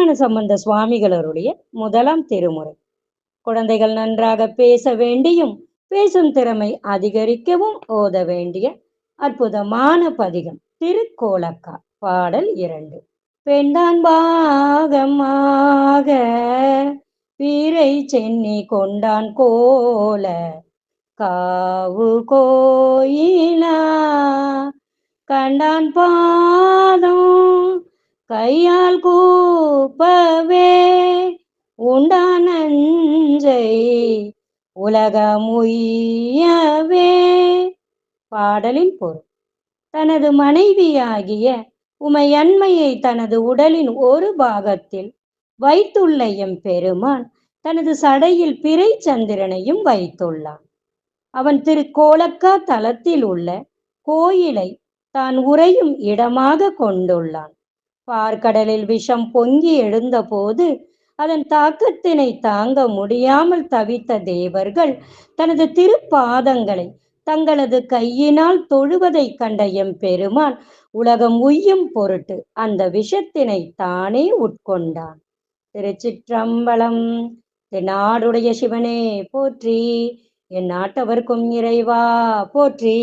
திருஞான சம்பந்த சுவாமிகளருடைய முதலாம் திருமுறை. குழந்தைகள் நன்றாக பேச வேண்டியும் பேசும் திறமை அதிகரிக்கவும் ஓத வேண்டிய அற்புதமான பதிகம் திருக்கோலக்கா பாடல் இரண்டு. பெண்தான் பாகமாக வீரை சென்னி கொண்டான் கோல காவு கோயிலா கண்டான் பாதம் கையால் கூப்பவே உண்டான் நஞ்சை உலகமுய்யவே பாடலின் பொருள் தனது மனைவியாகிய உமையன்மையை தனது உடலின் ஒரு பாகத்தில் வைத்துள்ள எம் பெருமான் தனது சடையில் பிறை சந்திரனையும் வைத்துள்ளான். அவன் திரு கோலக்கா தலத்தில் உள்ள கோயிலை தான் உறையும் இடமாக கொண்டுள்ளான். பார்க்கடலில் விஷம் பொங்கி எழுந்தபோது அதன் தாக்கத்தினை தாங்க முடியாமல் தவித்த தேவர்கள் தனது திருப்பாதங்களை தங்களது கையினால் தொழுவதை கண்ட எம் பெருமான் உலகம் உய்யும் பொருட்டு அந்த விஷத்தினை தானே உட்கொண்டான். திருச்சிற்றம்பலம் நாடுடைய சிவனே போற்றி என் நாட்டவர்க்கும் இறைவா போற்றி.